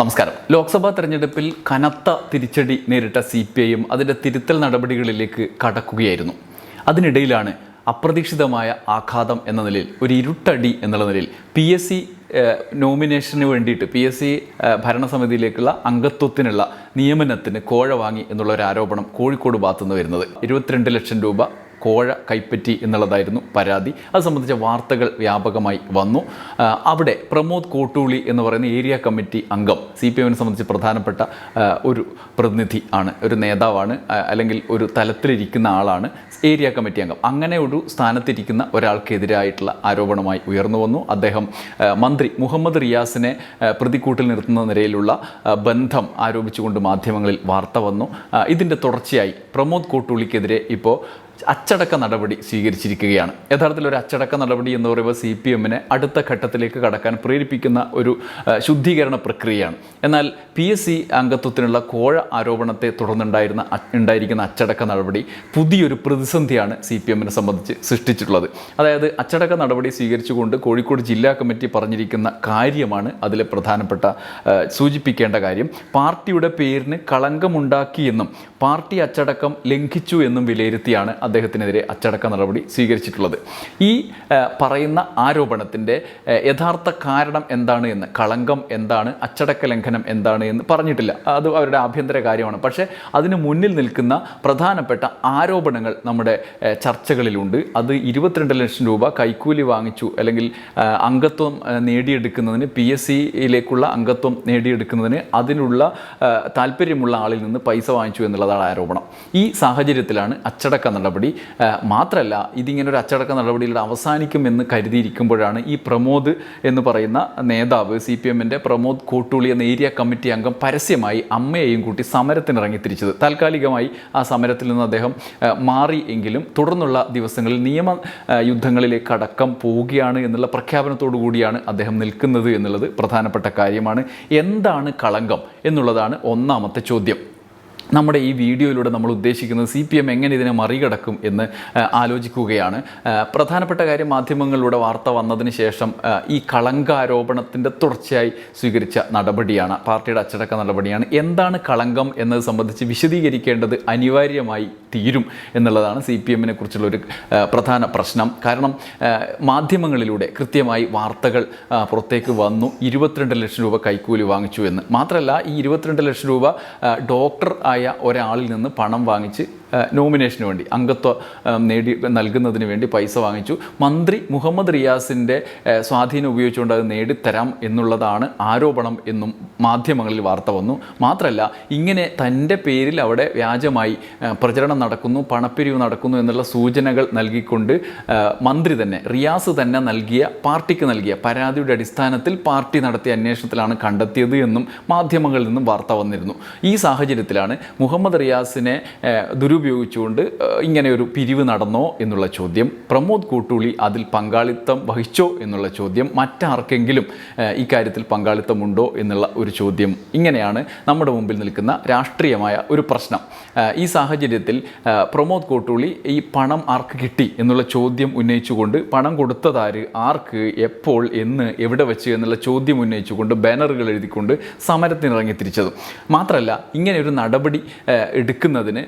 നമസ്കാരം. ലോക്സഭാ തെരഞ്ഞെടുപ്പിൽ കനത്ത തിരിച്ചടി നേരിട്ട സി പി ഐയും അതിന്റെ തിരുത്തൽ നടപടികളിലേക്ക് കടക്കുകയായിരുന്നു. അതിനിടയിലാണ് അപ്രതീക്ഷിതമായ ആഘാതം എന്ന നിലയിൽ ഒരു ഇരുട്ടടി എന്നുള്ള നിലയിൽ പി എസ് സി നോമിനേഷന് വേണ്ടിയിട്ട് പി എസ് സി ഭരണസമിതിയിലേക്കുള്ള അംഗത്വത്തിനുള്ള നിയമനത്തിന് കോഴ വാങ്ങി എന്നുള്ള ഒരു ആരോപണം കോഴിക്കോട് ഭാഗത്തുനിന്ന് വരുന്നത്. ഇരുപത്തിരണ്ട് ലക്ഷം രൂപ കോഴ കൈപ്പറ്റി എന്നുള്ളതായിരുന്നു പരാതി. അത് സംബന്ധിച്ച വാർത്തകൾ വ്യാപകമായി വന്നു. അവിടെ പ്രമോദ് കോട്ടൂളി എന്ന് പറയുന്ന ഏരിയ കമ്മിറ്റി അംഗം സി പി എമ്മിനെ സംബന്ധിച്ച് പ്രധാനപ്പെട്ട ഒരു പ്രതിനിധി ആണ് ഒരു നേതാവാണ് അല്ലെങ്കിൽ ഒരു തലത്തിലിരിക്കുന്ന ആളാണ് ഏരിയ കമ്മിറ്റി അംഗം. അങ്ങനെ ഒരു സ്ഥാനത്തിരിക്കുന്ന ഒരാൾക്കെതിരായിട്ടുള്ള ആരോപണമായി ഉയർന്നു വന്നു. അദ്ദേഹം മന്ത്രി മുഹമ്മദ് റിയാസിനെ പ്രതിക്കൂട്ടിൽ നിർത്തുന്ന നിലയിലുള്ള ബന്ധം ആരോപിച്ചുകൊണ്ട് മാധ്യമങ്ങളിൽ വാർത്ത വന്നു. ഇതിന്റെ തുടർച്ചയായി പ്രമോദ് കോട്ടൂളിക്കെതിരെ ഇപ്പോൾ അച്ചടക്ക നടപടി സ്വീകരിച്ചിരിക്കുകയാണ്. യഥാർത്ഥത്തിൽ ഒരു അച്ചടക്ക നടപടി എന്ന് പറയുമ്പോൾ സി പി എമ്മിനെ അടുത്ത ഘട്ടത്തിലേക്ക് കടക്കാൻ പ്രേരിപ്പിക്കുന്ന ഒരു ശുദ്ധീകരണ പ്രക്രിയയാണ്. എന്നാൽ പി എസ് സി അംഗത്വത്തിനുള്ള കോഴ ആരോപണത്തെ തുടർന്നുണ്ടായിരുന്ന ഉണ്ടായിരിക്കുന്ന അച്ചടക്ക നടപടി പുതിയൊരു പ്രതിസന്ധിയാണ് സി പി എമ്മിനെ സംബന്ധിച്ച് സൃഷ്ടിച്ചിട്ടുള്ളത്. അതായത് അച്ചടക്ക നടപടി സ്വീകരിച്ചുകൊണ്ട് കോഴിക്കോട് ജില്ലാ കമ്മിറ്റി പറഞ്ഞിരിക്കുന്ന കാര്യമാണ് അതിലെ പ്രധാനപ്പെട്ട സൂചിപ്പിക്കേണ്ട കാര്യം. പാർട്ടിയുടെ പേരിന് കളങ്കമുണ്ടാക്കിയെന്നും പാർട്ടി അച്ചടക്കം ലംഘിച്ചു എന്നും വിലയിരുത്തിയാണ് അദ്ദേഹത്തിനെതിരെ അച്ചടക്ക നടപടി സ്വീകരിച്ചിട്ടുള്ളത്. ഈ പറയുന്ന ആരോപണത്തിന്റെ യഥാർത്ഥ കാരണം എന്താണ് എന്ന് കളങ്കം എന്താണ് അച്ചടക്ക ലംഘനം എന്താണ് എന്ന് പറഞ്ഞിട്ടില്ല. അത് അവരുടെ ആഭ്യന്തര കാര്യമാണ്. പക്ഷേ അതിന് മുന്നിൽ നിൽക്കുന്ന പ്രധാനപ്പെട്ട ആരോപണങ്ങൾ നമ്മുടെ ചർച്ചകളിലുണ്ട്. അത് ഇരുപത്തിരണ്ട് ലക്ഷം രൂപ കൈക്കൂലി വാങ്ങിച്ചു അല്ലെങ്കിൽ അംഗത്വം നേടിയെടുക്കുന്നതിന് പി എസ് സിയിലേക്കുള്ള അംഗത്വം നേടിയെടുക്കുന്നതിന് അതിനുള്ള താല്പര്യമുള്ള ആളിൽ നിന്ന് പൈസ വാങ്ങിച്ചു എന്നുള്ളതാണ് ആരോപണം. ഈ സാഹചര്യത്തിലാണ് അച്ചടക്ക നടപടി ആ, മാത്രമല്ല ഇതിങ്ങനെ ഒരു അച്ചടക്ക നടപടിയിലൂടെ അവസാനിക്കുമെന്ന് കരുതിയിരിക്കുമ്പോഴാണ് ഈ പ്രമോദ് എന്ന് പറയുന്ന നേതാവ് സി പി എമ്മിന്റെ പ്രമോദ് കോട്ടൂളി എന്ന ഏരിയ കമ്മിറ്റി അംഗം പരസ്യമായി അമ്മയെയും കൂട്ടി സമരത്തിനിറങ്ങി തിരിച്ചത്. താൽക്കാലികമായി ആ സമരത്തിൽ നിന്ന് അദ്ദേഹം മാറി എങ്കിലും തുടർന്നുള്ള ദിവസങ്ങളിൽ നിയമ യുദ്ധങ്ങളിലേക്ക് അടക്കം പോവുകയാണ് എന്നുള്ള പ്രഖ്യാപനത്തോടു കൂടിയാണ് അദ്ദേഹം നിൽക്കുന്നത് എന്നുള്ളത് പ്രധാനപ്പെട്ട കാര്യമാണ്. എന്താണ് കളങ്കം എന്നുള്ളതാണ് ഒന്നാമത്തെ ചോദ്യം. നമ്മുടെ ഈ വീഡിയോയിലൂടെ നമ്മൾ ഉദ്ദേശിക്കുന്നത് സി പി എം എങ്ങനെ ഇതിനെ മറികടക്കും എന്ന് ആലോചിക്കുകയാണ്. പ്രധാനപ്പെട്ട കാര്യം മാധ്യമങ്ങളിലൂടെ വാർത്ത വന്നതിന് ശേഷം ഈ കളങ്കാരോപണത്തിന്റെ തുടർച്ചയായി സ്വീകരിച്ച നടപടിയാണ് പാർട്ടിയുടെ അച്ചടക്ക നടപടിയാണ്. എന്താണ് കളങ്കം എന്നത് സംബന്ധിച്ച് വിശദീകരിക്കേണ്ടത് അനിവാര്യമായി തീരും എന്നുള്ളതാണ് സി പി എമ്മിനെ കുറിച്ചുള്ള ഒരു പ്രധാന പ്രശ്നം. കാരണം മാധ്യമങ്ങളിലൂടെ കൃത്യമായി വാർത്തകൾ പുറത്തേക്ക് വന്നു. ഇരുപത്തിരണ്ട് ലക്ഷം രൂപ കൈക്കൂലി വാങ്ങിച്ചു എന്ന്. മാത്രമല്ല ഈ ഇരുപത്തിരണ്ട് ലക്ഷം രൂപ ഡോക്ടർ ആയ ഒരാളിൽ നിന്ന് പണം വാങ്ങിച്ച് നോമിനേഷന് വേണ്ടി അംഗത്വം നേടി നൽകുന്നതിന് വേണ്ടി പൈസ വാങ്ങിച്ചു. മന്ത്രി മുഹമ്മദ് റിയാസിന്റെ സ്വാധീനം ഉപയോഗിച്ചുകൊണ്ട് അത് നേടിത്തരാം എന്നുള്ളതാണ് ആരോപണം എന്നും മാധ്യമങ്ങളിൽ വാർത്ത വന്നു. മാത്രമല്ല ഇങ്ങനെ തന്റെ പേരിൽ അവിടെ വ്യാജമായി പ്രചരണം നടക്കുന്നു പണപ്പിരിവ് നടക്കുന്നു എന്നുള്ള സൂചനകൾ നൽകിക്കൊണ്ട് മന്ത്രി തന്നെ റിയാസ് തന്നെ നൽകിയ പാർട്ടിക്ക് നൽകിയ പരാതിയുടെ അടിസ്ഥാനത്തിൽ പാർട്ടി നടത്തിയ അന്വേഷണത്തിലാണ് കണ്ടെത്തിയത് എന്നും മാധ്യമങ്ങളിൽ നിന്നും വാർത്ത വന്നിരുന്നു. ഈ സാഹചര്യത്തിലാണ് മുഹമ്മദ് റിയാസിനെ ആ, ദുരുപയോഗിച്ചുകൊണ്ട് ആ, ഇങ്ങനെ ഒരു പിരിവ് നടന്നോ എന്നുള്ള ചോദ്യം പ്രമോദ് കൂട്ടുളി അതിൽ പങ്കാളിത്തം വഹിച്ചോ എന്നുള്ള ചോദ്യം മറ്റാർക്കെങ്കിലും ഇക്കാര്യത്തിൽ പങ്കാളിത്തമുണ്ടോ എന്നുള്ള ഒരു ചോദ്യം ഇങ്ങനെയാണ് നമ്മുടെ മുമ്പിൽ നിൽക്കുന്ന രാഷ്ട്രീയമായ ഒരു പ്രശ്നം. ഈ സാഹചര്യത്തിൽ പ്രമോദ് കോട്ടൂളി ഈ പണം ആർക്ക് കിട്ടി എന്നുള്ള ചോദ്യം ഉന്നയിച്ചുകൊണ്ട് പണം കൊടുത്തതാര് ആർക്ക് എപ്പോൾ എന്ന് എവിടെ വെച്ച് എന്നുള്ള ചോദ്യം ഉന്നയിച്ചുകൊണ്ട് ബാനറുകൾ എഴുതിക്കൊണ്ട് സമരത്തിനിറങ്ങി തിരിച്ചതും. മാത്രമല്ല ഇങ്ങനെ ഒരു നടപടി എടുക്കുന്നതിന്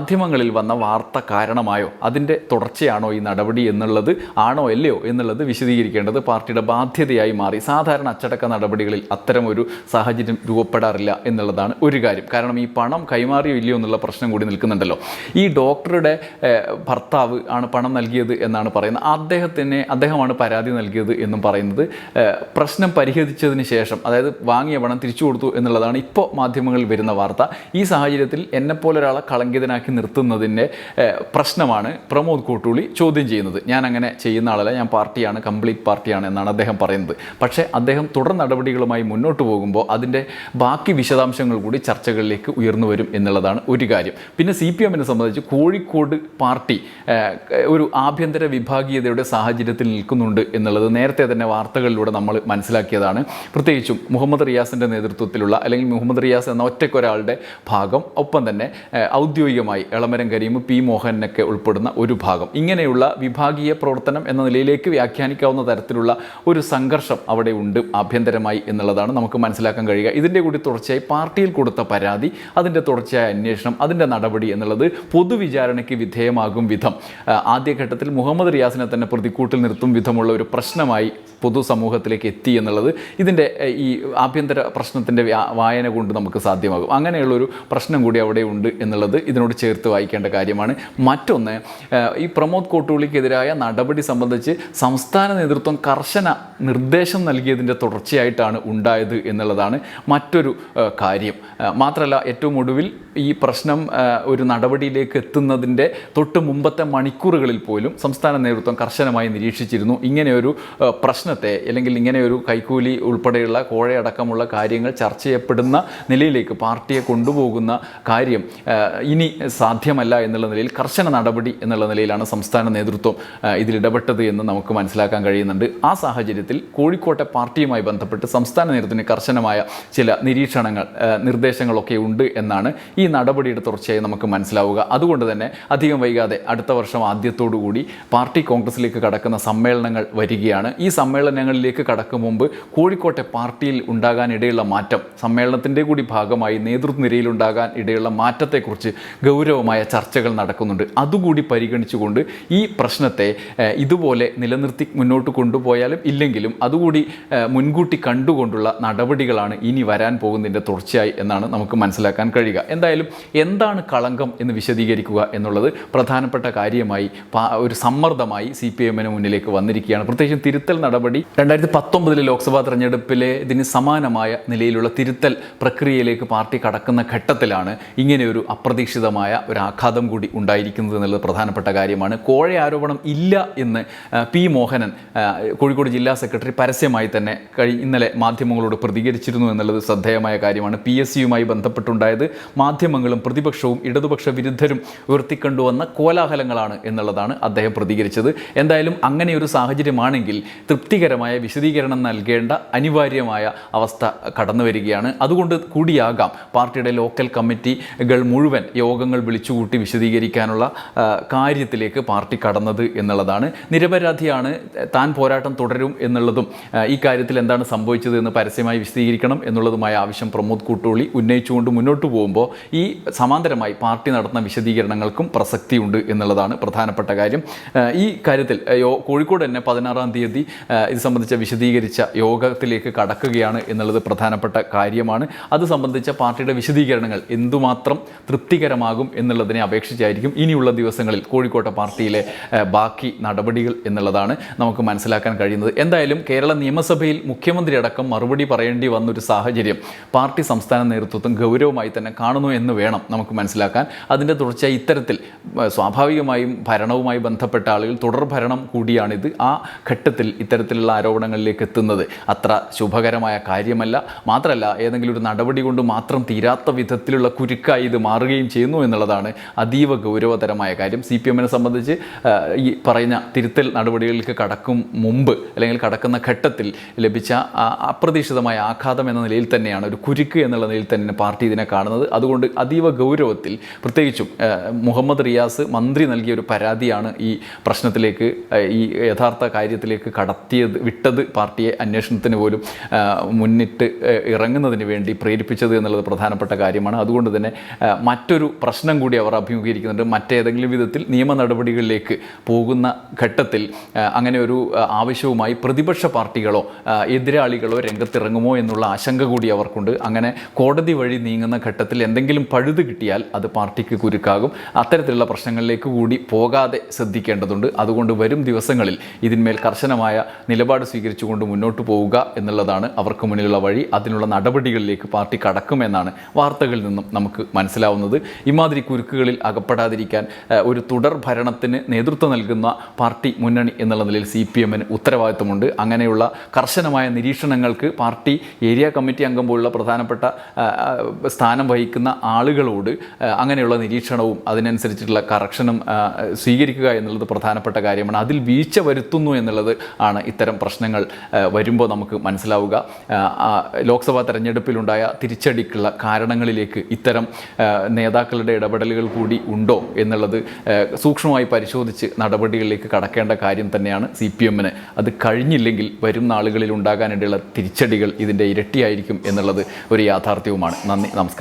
മാധ്യമങ്ങളിൽ വന്ന വാർത്ത കാരണമായോ? അതിന്റെ തുടർച്ചയാണോ ഈ നടപടി എന്നുള്ളത്? ആണോ അല്ലയോ എന്നുള്ളത് വിശദീകരിക്കേണ്ടത് പാർട്ടിയുടെ ബാധ്യതയായി മാറി. സാധാരണ അച്ചടക്ക നടപടികളിൽ അത്തരം ഒരു സാഹചര്യം രൂപപ്പെടാറില്ല എന്നുള്ളതാണ് ഒരു കാര്യം. കാരണം ഈ പണം കൈമാറിയോ ഇല്ലയോ എന്നുള്ള പ്രശ്നം കൂടി നിൽക്കുന്നുണ്ടല്ലോ. ഈ ഡോക്ടറുടെ ഭർത്താവ് ആണ് പണം നൽകിയത് എന്നാണ് പറയുന്നത്. അദ്ദേഹത്തിന് അദ്ദേഹമാണ് പരാതി നൽകിയത് എന്നും പറയുന്നത്. പ്രശ്നം പരിഹരിച്ചതിന് ശേഷം അതായത് വാങ്ങിയ പണം തിരിച്ചു കൊടുത്തു എന്നുള്ളതാണ് ഇപ്പോൾ മാധ്യമങ്ങളിൽ വരുന്ന വാർത്ത. ഈ സാഹചര്യത്തിൽ എന്നെപ്പോലെ ഒരാളെ കളങ്കിതനാക്കി നിർത്തുന്നതിന്റെ പ്രശ്നമാണ് പ്രമോദ് കോട്ടൂളി ചോദ്യം ചെയ്യുന്നത്. ഞാൻ അങ്ങനെ ചെയ്യുന്ന ആളല്ല ഞാൻ പാർട്ടിയാണ് കംപ്ലീറ്റ് പാർട്ടിയാണ് എന്നാണ് അദ്ദേഹം പറയുന്നത്. പക്ഷേ അദ്ദേഹം തുടർ നടപടികളുമായി മുന്നോട്ട് പോകുമ്പോൾ അതിന്റെ ബാക്കി വിശദാംശങ്ങൾ കൂടി ചർച്ചകളിലേക്ക് ഉയർന്നു വരും എന്നുള്ളതാണ് ഒരു കാര്യം. പിന്നെ സി പി എമ്മിനെ സംബന്ധിച്ച് കോഴിക്കോട് പാർട്ടി ഒരു ആഭ്യന്തര വിഭാഗീയതയുടെ സാഹചര്യത്തിൽ നിൽക്കുന്നുണ്ട് എന്നുള്ളത് നേരത്തെ തന്നെ വാർത്തകളിലൂടെ നമ്മൾ മനസ്സിലാക്കിയതാണ്. പ്രത്യേകിച്ചും മുഹമ്മദ് റിയാസിന്റെ നേതൃത്വത്തിലുള്ള അല്ലെങ്കിൽ മുഹമ്മദ് റിയാസ് എന്ന ഒറ്റയ്ക്കൊരാളുടെ ഭാഗം ഒപ്പം തന്നെ ഔദ്യോഗികമായി ഭാഗമായി എളമരം കരീം പി മോഹനൊക്കെ ഉൾപ്പെടുന്ന ഒരു ഭാഗം. ഇങ്ങനെയുള്ള വിഭാഗീയ പ്രവർത്തനം എന്ന നിലയിലേക്ക് വ്യാഖ്യാനിക്കാവുന്ന തരത്തിലുള്ള ഒരു സംഘർഷം അവിടെ ഉണ്ട് ആഭ്യന്തരമായി എന്നുള്ളതാണ് നമുക്ക് മനസ്സിലാക്കാൻ കഴിയുക. ഇതിന്റെ കൂടി തുടർച്ചയായി പാർട്ടിയിൽ കൊടുത്ത പരാതി അതിന്റെ തുടർച്ചയായ അന്വേഷണം അതിന്റെ നടപടി എന്നുള്ളത് പൊതുവിചാരണയ്ക്ക് വിധേയമാകും വിധം. ആദ്യഘട്ടത്തിൽ മുഹമ്മദ് റിയാസിനെ തന്നെ പ്രതിക്കൂട്ടിൽ നിർത്തും വിധമുള്ള ഒരു പ്രശ്നമായി പൊതുസമൂഹത്തിലേക്ക് എത്തി എന്നുള്ളത് ഇതിന്റെ ഈ ആഭ്യന്തര പ്രശ്നത്തിന്റെ വായന കൊണ്ട് നമുക്ക് സാധ്യമാകും. അങ്ങനെയുള്ളൊരു പ്രശ്നം കൂടി അവിടെ ഉണ്ട് എന്നുള്ളത് ഇതിനോട് ചേർത്ത് വായിക്കേണ്ട കാര്യമാണ്. മറ്റൊന്ന് ഈ പ്രമോദ് കോട്ടൂളിക്കെതിരായ നടപടി സംബന്ധിച്ച് സംസ്ഥാന നേതൃത്വം കർശന നിർദ്ദേശം നൽകിയതിന്റെ തുടർച്ചയായിട്ടാണ് ഉണ്ടായത് എന്നുള്ളതാണ് മറ്റൊരു കാര്യം. മാത്രമല്ല ഏറ്റവും ഒടുവിൽ ഈ പ്രശ്നം ഒരു നടപടിയിലേക്ക് എത്തുന്നതിന്റെ തൊട്ട് മുമ്പത്തെ മണിക്കൂറുകളിൽ പോലും സംസ്ഥാന നേതൃത്വം കർശനമായി നിരീക്ഷിച്ചിരുന്നു. ഇങ്ങനെയൊരു പ്രശ്നത്തെ അല്ലെങ്കിൽ ഇങ്ങനെയൊരു കൈക്കൂലി ഉൾപ്പെടെയുള്ള കോഴയടക്കമുള്ള കാര്യങ്ങൾ ചർച്ച ചെയ്യപ്പെടുന്ന നിലയിലേക്ക് പാർട്ടിയെ കൊണ്ടുപോകുന്ന കാര്യം ഇനി സാധ്യമല്ല എന്നുള്ള നിലയിൽ കർശന നടപടി എന്നുള്ള നിലയിലാണ് സംസ്ഥാന നേതൃത്വം ഇതിലിടപെട്ടത് എന്ന് നമുക്ക് മനസ്സിലാക്കാൻ കഴിയുന്നുണ്ട്. ആ സാഹചര്യത്തിൽ കോഴിക്കോട്ടെ പാർട്ടിയുമായി ബന്ധപ്പെട്ട് സംസ്ഥാന നേതൃത്വത്തിന് കർശനമായ ചില നിരീക്ഷണങ്ങൾ നിർദ്ദേശങ്ങളൊക്കെ ഉണ്ട് എന്നാണ് ഈ നടപടിയുടെ തുടർച്ചയായി നമുക്ക് മനസ്സിലാവുക. അതുകൊണ്ട് തന്നെ അധികം വൈകാതെ അടുത്ത വർഷം ആദ്യത്തോടുകൂടി പാർട്ടി കോൺഗ്രസിലേക്ക് കടക്കുന്ന സമ്മേളനങ്ങൾ വരികയാണ്. ഈ സമ്മേളനങ്ങളിലേക്ക് കടക്കും മുമ്പ് കോഴിക്കോട്ടെ പാർട്ടിയിൽ ഉണ്ടാകാനിടയുള്ള മാറ്റം സമ്മേളനത്തിന്റെ കൂടി ഭാഗമായി നേതൃത്വ ഉണ്ടാകാൻ ഇടയുള്ള മാറ്റത്തെക്കുറിച്ച് ഗൗരവമായ ചർച്ചകൾ നടക്കുന്നുണ്ട്. അതുകൂടി പരിഗണിച്ചുകൊണ്ട് ഈ പ്രശ്നത്തെ ഇതുപോലെ നിലനിർത്തി മുന്നോട്ട് കൊണ്ടുപോയാലും ഇല്ലെങ്കിലും അതുകൂടി മുൻകൂട്ടി കണ്ടുകൊണ്ടുള്ള നടപടികളാണ് ഇനി വരാൻ പോകുന്നതിന്റെ തുടർച്ചയായി എന്നാണ് നമുക്ക് മനസ്സിലാക്കാൻ കഴിയുക. എന്തായാലും എന്താണ് കളങ്കം എന്ന് വിശദീകരിക്കുക എന്നുള്ളത് പ്രധാനപ്പെട്ട കാര്യമായി ഒരു സമ്മർദ്ദമായി സി പി എമ്മിന് മുന്നിലേക്ക് വന്നിരിക്കുകയാണ്. പ്രത്യേകിച്ചും തിരുത്തൽ നടപടി രണ്ടായിരത്തി പത്തൊമ്പതിലെ ലോക്സഭാ തെരഞ്ഞെടുപ്പിലെ ഇതിന് സമാനമായ നിലയിലുള്ള തിരുത്തൽ പ്രക്രിയയിലേക്ക് പാർട്ടി കടക്കുന്ന ഘട്ടത്തിലാണ് ഇങ്ങനെയൊരു അപ്രതീക്ഷിതമായ ഒരു ആഘാതം കൂടി ഉണ്ടായിരിക്കുന്നത് എന്നുള്ളത് പ്രധാനപ്പെട്ട കാര്യമാണ്. കോഴ ആരോപണം ഇല്ല എന്ന് പി മോഹനൻ കോഴിക്കോട് ജില്ലാ സെക്രട്ടറി പരസ്യമായി തന്നെ കഴി ഇന്നലെ മാധ്യമങ്ങളോട് പ്രതികരിച്ചിരുന്നു എന്നുള്ളത് ശ്രദ്ധേയമായ കാര്യമാണ്. പി എസ് സിയുമായി ബന്ധപ്പെട്ടുണ്ടായത് മാധ്യമങ്ങളും പ്രതിപക്ഷവും ഇടതുപക്ഷ വിരുദ്ധരും ഉയർത്തിക്കൊണ്ടുവന്ന കോലാഹലങ്ങളാണ് എന്നുള്ളതാണ് അദ്ദേഹം പ്രതികരിച്ചത്. എന്തായാലും അങ്ങനെ ഒരു സാഹചര്യമാണെങ്കിൽ തൃപ്തികരമായ വിശദീകരണം നൽകേണ്ട അനിവാര്യമായ അവസ്ഥ കടന്നു വരികയാണ് അതുകൊണ്ട് കൂടിയാകാം. പാർട്ടിയുടെ ലോക്കൽ കമ്മിറ്റികൾ മുഴുവൻ യോഗങ്ങൾ വിളിച്ചുകൂട്ടി വിശദീകരിക്കാനുള്ള കാര്യത്തിലേക്ക് പാർട്ടി കടന്നത് എന്നുള്ളതാണ്. നിരപരാധിയാണ് താൻ പോരാട്ടം തുടരും എന്നുള്ളതും ഈ കാര്യത്തിൽ എന്താണ് സംഭവിച്ചത് എന്ന് പരസ്യമായി വിശദീകരിക്കണം എന്നുള്ളതുമായ ആവശ്യം പ്രമോദ് കൂട്ടുള്ളി ഉന്നയിച്ചുകൊണ്ട് മുന്നോട്ട് പോകുമ്പോൾ ഈ സമാന്തരമായി പാർട്ടി നടത്തുന്ന വിശദീകരണങ്ങൾക്കും പ്രസക്തിയുണ്ട് എന്നുള്ളതാണ് പ്രധാനപ്പെട്ട കാര്യം. ഈ കാര്യത്തിൽ കോഴിക്കോട് തന്നെ പതിനാറാം തീയതി ഇത് സംബന്ധിച്ച വിശദീകരിച്ച യോഗത്തിലേക്ക് കടക്കുകയാണ് എന്നുള്ളത് പ്രധാനപ്പെട്ട കാര്യമാണ്. അത് സംബന്ധിച്ച പാർട്ടിയുടെ വിശദീകരണങ്ങൾ എന്തുമാത്രം തൃപ്തികരമാകും എന്നുള്ളതിനെ അപേക്ഷിച്ചായിരിക്കും ഇനിയുള്ള ദിവസങ്ങളിൽ കോഴിക്കോട്ടെ പാർട്ടിയിലെ ബാക്കി നടപടികൾ എന്നുള്ളതാണ് നമുക്ക് മനസ്സിലാക്കാൻ കഴിയുന്നത്. എന്തായാലും കേരള നിയമസഭയിൽ മുഖ്യമന്ത്രി അടക്കം മറുപടി പറയേണ്ടി വന്നൊരു സാഹചര്യം പാർട്ടി സംസ്ഥാന നേതൃത്വം ഗൗരവമായി തന്നെ കാണുന്നു എന്ന് വേണം നമുക്ക് മനസ്സിലാക്കാൻ. അതിന്റെ തുടർച്ചയായി ഇത്തരത്തിൽ സ്വാഭാവികമായും ഭരണവുമായി ബന്ധപ്പെട്ട ആളുകൾ തുടർ ഭരണം കൂടിയാണിത്. ആ ഘട്ടത്തിൽ ഇത്തരത്തിലുള്ള ആരോപണങ്ങളിലേക്ക് എത്തുന്നത് അത്ര ശുഭകരമായ കാര്യമല്ല. മാത്രമല്ല ഏതെങ്കിലും ഒരു നടപടി കൊണ്ട് മാത്രം തീരാത്ത വിധത്തിലുള്ള കുരുക്കായി ഇത് മാറുകയും ചെയ്യുന്നു എന്നുള്ളതാണ് അതീവ ഗൗരവതരമായ കാര്യം. സി പി എമ്മിനെ സംബന്ധിച്ച് ഈ പറയുന്ന തിരുത്തൽ നടപടികളിലേക്ക് കടക്കും മുമ്പ് അല്ലെങ്കിൽ കടക്കുന്ന ഘട്ടത്തിൽ ലഭിച്ച അപ്രതീക്ഷിതമായ ആഘാതം എന്ന നിലയിൽ തന്നെയാണ് ഒരു കുരുക്ക് എന്നുള്ള നിലയിൽ തന്നെ പാർട്ടി ഇതിനെ കാണുന്നത്. അതുകൊണ്ട് അതീവ ഗൗരവത്തിൽ പ്രത്യേകിച്ചും മുഹമ്മദ് റിയാസ് മന്ത്രി നൽകിയ ഒരു പരാതിയാണ് ഈ പ്രശ്നത്തിലേക്ക് ഈ യഥാർത്ഥ കാര്യത്തിലേക്ക് കടത്തിയത് വിട്ടത് പാർട്ടിയെ അന്വേഷണത്തിന് പോലും മുന്നിട്ട് ഇറങ്ങുന്നതിന് വേണ്ടി പ്രേരിപ്പിച്ചത് എന്നുള്ളത് പ്രധാനപ്പെട്ട കാര്യമാണ്. അതുകൊണ്ട് തന്നെ മറ്റൊരു പ്രശ്നം കൂടി അവർ അഭിമുഖീകരിക്കുന്നുണ്ട്. മറ്റേതെങ്കിലും വിധത്തിൽ നിയമ നടപടികളിലേക്ക് പോകുന്ന ഘട്ടത്തിൽ അങ്ങനെ ഒരു ആവശ്യവുമായി പ്രതിപക്ഷ പാർട്ടികളോ എതിരാളികളോ രംഗത്തിറങ്ങുമോ എന്നുള്ള ആശങ്ക കൂടി അവർക്കുണ്ട്. അങ്ങനെ കോടതി വഴി നീങ്ങുന്ന ഘട്ടത്തിൽ എന്തെങ്കിലും പഴുത് കിട്ടിയാൽ അത് പാർട്ടിക്ക് കുരുക്കാകും. അത്തരത്തിലുള്ള പ്രശ്നങ്ങളിലേക്ക് കൂടി പോകാതെ ശ്രദ്ധിക്കേണ്ടതുണ്ട്. അതുകൊണ്ട് വരും ദിവസങ്ങളിൽ ഇതിന്മേൽ കർശനമായ നിലപാട് സ്വീകരിച്ചുകൊണ്ട് മുന്നോട്ട് പോവുക എന്നുള്ളതാണ് അവർക്ക് മുന്നിലുള്ള വഴി. അതിനുള്ള നടപടികളിലേക്ക് പാർട്ടി കടക്കുമെന്നാണ് വാർത്തകളിൽ നിന്നും നമുക്ക് മനസ്സിലാവുന്നത്. ഇമാതിരി കുരുക്കുകളിൽ അകപ്പെടാതിരിക്കാൻ ഒരു തുടർ ഭരണത്തിന് നേതൃത്വം നൽകുന്ന പാർട്ടി മുന്നണി എന്നുള്ള നിലയിൽ സി പി എമ്മിന് ഉത്തരവാദിത്വമുണ്ട്. അങ്ങനെയുള്ള കർശനമായ നിരീക്ഷണങ്ങൾക്ക് പാർട്ടി ഏരിയ കമ്മിറ്റി അംഗം പോലുള്ള പ്രധാനപ്പെട്ട സ്ഥാനം വഹിക്കുന്ന ആളുകളോട് അങ്ങനെയുള്ള നിരീക്ഷണവും അതിനനുസരിച്ചിട്ടുള്ള കറക്ഷനും സ്വീകരിക്കുക എന്നുള്ളത് പ്രധാനപ്പെട്ട കാര്യമാണ്. അതിൽ വീഴ്ച വരുത്തുന്നു എന്നുള്ളത് ആണ് ഇത്തരം പ്രശ്നങ്ങൾ വരുമ്പോൾ നമുക്ക് മനസ്സിലാവുക. ലോക്സഭാ തെരഞ്ഞെടുപ്പിലുണ്ടായ തിരിച്ചടിക്കുള്ള കാരണങ്ങളിലേക്ക് ഇത്തരം നേതാക്കളുടെ ഇടപെടൽ ഇടപെടലുകൾ കൂടി ഉണ്ടോ എന്നുള്ളത് സൂക്ഷ്മമായി പരിശോധിച്ച് നടപടികളിലേക്ക് കടക്കേണ്ട കാര്യം തന്നെയാണ് സി പി എമ്മിന്. അത് കഴിഞ്ഞില്ലെങ്കിൽ വരും നാളുകളിൽ ഉണ്ടാകാനിടയുള്ള തിരിച്ചടികൾ ഇതിന്റെ ഇരട്ടിയായിരിക്കും എന്നുള്ളത് ഒരു യാഥാർത്ഥ്യവുമാണ്. നന്ദി നമസ്കാരം.